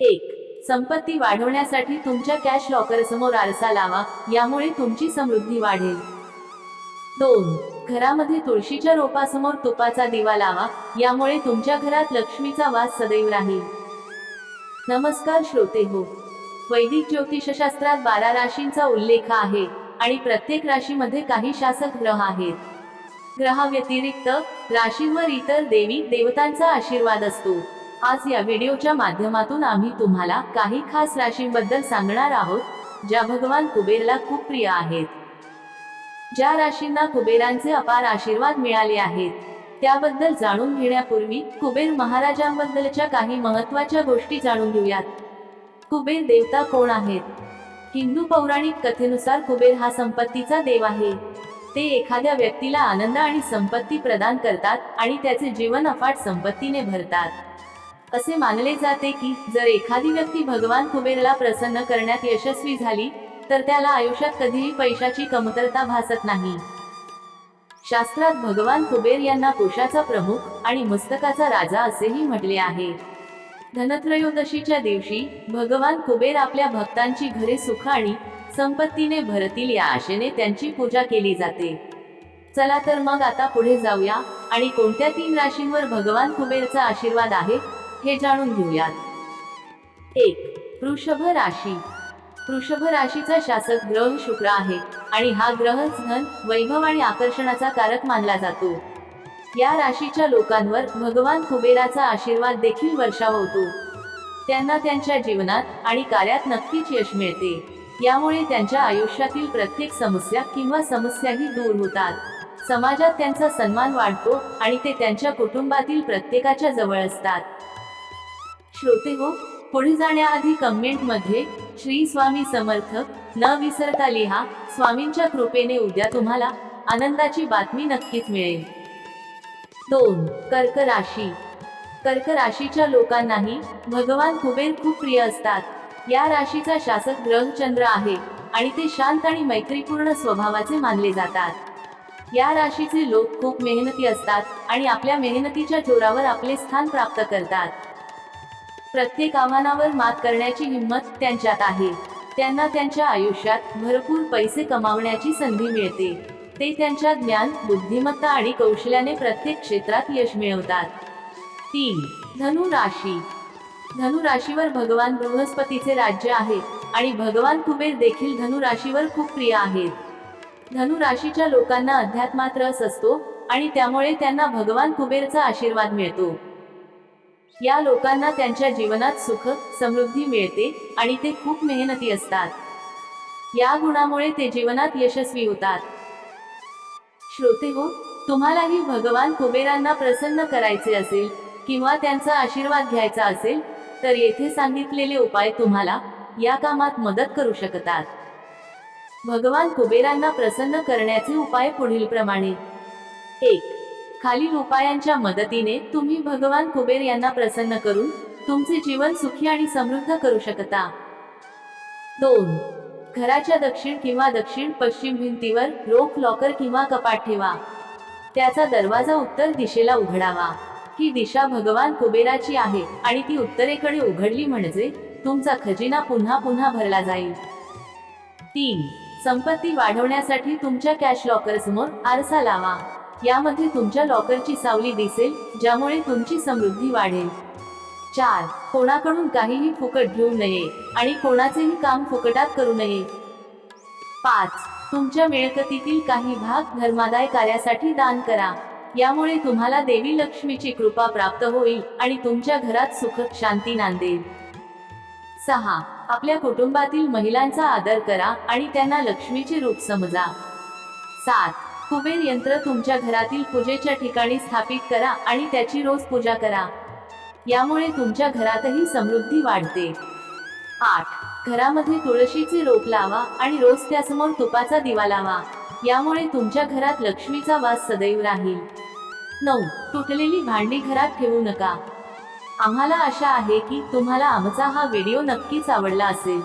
एक संपत्ती वाढवण्यासाठी तुमच्या कॅश लॉकर समोर आरसा लावा यामुळे तुमची समृद्धी वाढेल. दोन घरामध्ये तुळशीच्या रोपासमोर तुपाचा दिवा लावा यामुळे तुमच्या घरात लक्ष्मीचा वास सदैव राहील. नमस्कार श्रोते हो वैदिक ज्योतिषशास्त्रात बारा राशींचा उल्लेख आहे आणि प्रत्येक राशीमध्ये काही शासक ग्रह आहेत. ग्रहाव्यतिरिक्त राशींवर इतर देवी देवतांचा आशीर्वाद असतो. आज या व्हिडिओच्या माध्यमातून आम्ही तुम्हाला काही खास राशींबद्दल सांगणार आहोत ज्या भगवान कुबेरला खूप प्रिय आहेत. ज्या राशींना कुबेरांचे अपार आशीर्वाद मिळाले आहेत त्याबद्दल जाणून घेण्यापूर्वी कुबेर महाराजांबद्दलच्या काही महत्त्वाच्या गोष्टी जाणून घेऊयात. कुबेर देवता कोण आहेत? हिंदू पौराणिक कथेनुसार कुबेर हा संपत्तीचा देव आहे. ते एखाद्या व्यक्तीला आनंद आणि संपत्ती प्रदान करतात आणि त्याचे जीवन अफाट संपत्तीने भरतात. असे मानले जाते की जर एखादी व्यक्ती भगवान कुबेरला प्रसन्न करण्यात यशस्वी झाली तर त्याला आयुष्यात कधीही पैशाची कमतरता भासत नाही. शास्त्रात भगवान कुबेर यांना कोशाचा प्रमुख आणि मस्तकाचा राजा असेही म्हटले आहे. धनत्रयोदशीच्या दिवशी भगवान कुबेर आपल्या भक्तांची घरे सुख आणि संपत्तीने भरतील या आशेने त्यांची पूजा केली जाते. चला तर मग आता पुढे जाऊया आणि कोणत्या तीन राशींवर भगवान कुबेरचा आशीर्वाद आहे हे जाणून घेऊयात. एक वृषभ राशी. वृषभ राशीचा शासक ग्रह शुक्र आहे आणि हा ग्रह धन वैभव आणि आकर्षणाचा कारक मानला जातो. या राशीच्या लोकांवर भगवान कुबेराचा आशीर्वाद देखील वर्षावतो. त्यांना त्यांच्या जीवनात आणि कार्यात नक्कीच यश मिळते. यामुळे त्यांच्या आयुष्यातील प्रत्येक समस्या किंवा समस्याही दूर होतात. समाजात त्यांचा सन्मान वाढतो आणि ते त्यांच्या कुटुंबातील प्रत्येकाच्या जवळ असतात. श्रोते हो. पुढे जाण्याआधी कमेंटमध्ये श्री स्वामी समर्थ न विसरता लिहा. स्वामींच्या कृपेने उद्या तुम्हाला आनंदाची बातमी नक्कीच मिळेल. दोन कर्क राशी. कर्क राशीच्या लोकांनाही भगवान कुबेर खूप प्रिय असतात. या राशीचा शासक ग्रह चंद्र आहे आणि ते शांत आणि मैत्रीपूर्ण स्वभावाचे मानले जातात. या राशीचे लोक खूप मेहनती असतात आणि आपल्या मेहनतीच्या जोरावर आपले स्थान प्राप्त करतात. प्रत्येक आव्हानावर मात करण्याची हिंमत त्यांच्यात आहे. त्यांना त्यांच्या आयुष्यात भरपूर पैसे कमावण्याची संधी मिळते. ते त्यांच्या ज्ञान बुद्धिमत्ता आणि कौशल्याने प्रत्येक क्षेत्रात यश मिळवतात. तीन धनु राशी. धनु राशीवर भगवान बृहस्पतीचे राज्य आहे आणि भगवान कुबेर देखील धनु राशीवर खूप प्रिय आहेत. धनु राशीच्या लोकांना अध्यात्मात रस असतो आणि त्यामुळे त्यांना भगवान कुबेरचा आशीर्वाद मिळतो. या लोकांना त्यांच्या जीवनात सुख समृद्धी मिळते आणि ते खूप मेहनती असतात. या गुणामुळे ते जीवनात यशस्वी होतात. श्रोते हो तुम्हालाही भगवान कुबेरांना प्रसन्न करायचे असेल किंवा त्यांचा आशीर्वाद घ्यायचा असेल तर येथे सांगितलेले उपाय तुम्हाला या कामात मदत करू शकतात. भगवान कुबेरांना प्रसन्न करण्याचे उपाय पुढील प्रमाणे एक खालील उपायांच्या मदतीने तुम्ही भगवान कुबेर यांना प्रसन्न करून तुमचे जीवन सुखी आणि समृद्ध करू शकता. दोन. घराच्या दक्षिण किंवा दक्षिण पश्चिम भिंतीवर रोख लॉकर किंवा कपाट ठेवा. त्याचा दरवाजा उत्तर दिशेला उघडावा. ही दिशा भगवान कुबेराची आहे आणि ती उत्तरेकडे उघडली म्हणजे तुमचा खजिना पुन्हा पुन्हा भरला जाईल. तीन. संपत्ती वाढवण्यासाठी तुमच्या कॅश लॉकर समोर आरसा लावा. यामध्ये तुमच्या लॉकरची सावली दिसेल ज्यामुळे तुमची समृद्धी वाढेल. चार कोणाकडून काहीही फुकट घेऊ नये आणि कोणाचेही काम फुकटात करू नये. पाच तुमच्या मिळकतीतील काही भाग धर्मादाय कार्यासाठी दान करा. यामुळे तुम्हाला देवी लक्ष्मीची कृपा प्राप्त होईल आणि तुमच्या घरात सुख शांती नांदेल. सहा आपल्या कुटुंबातील महिलांचा आदर करा आणि त्यांना लक्ष्मीचे रूप समजा. सात कुबेर यंत्र तुमच्या घरातील पूजेच्या ठिकाणी स्थापित करा आणि त्याची रोज पूजा करा. यामुळे तुमच्या घरातही समृद्धी वाढते. आठ. घरामध्ये तुळशीचे रोप लावा आणि रोज त्यासमोर तुपाचा दिवा लावा. यामुळे तुमच्या घरात लक्ष्मीचा वास सदैव राहील. नऊ. तुटलेली भांडी घरात ठेवू नका. आम्हाला आशा आहे की तुम्हाला आमचा हा व्हिडिओ नक्कीच आवडला असेल.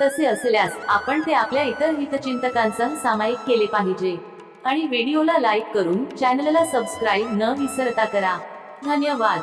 तसे असल्यास आपण ते आपल्या इतर हितचिंतकांसह सामायिक केले पाहिजे. आणि व्हिडिओला लाईक करून चॅनलला सबस्क्राईब न विसरता करा. धन्यवाद.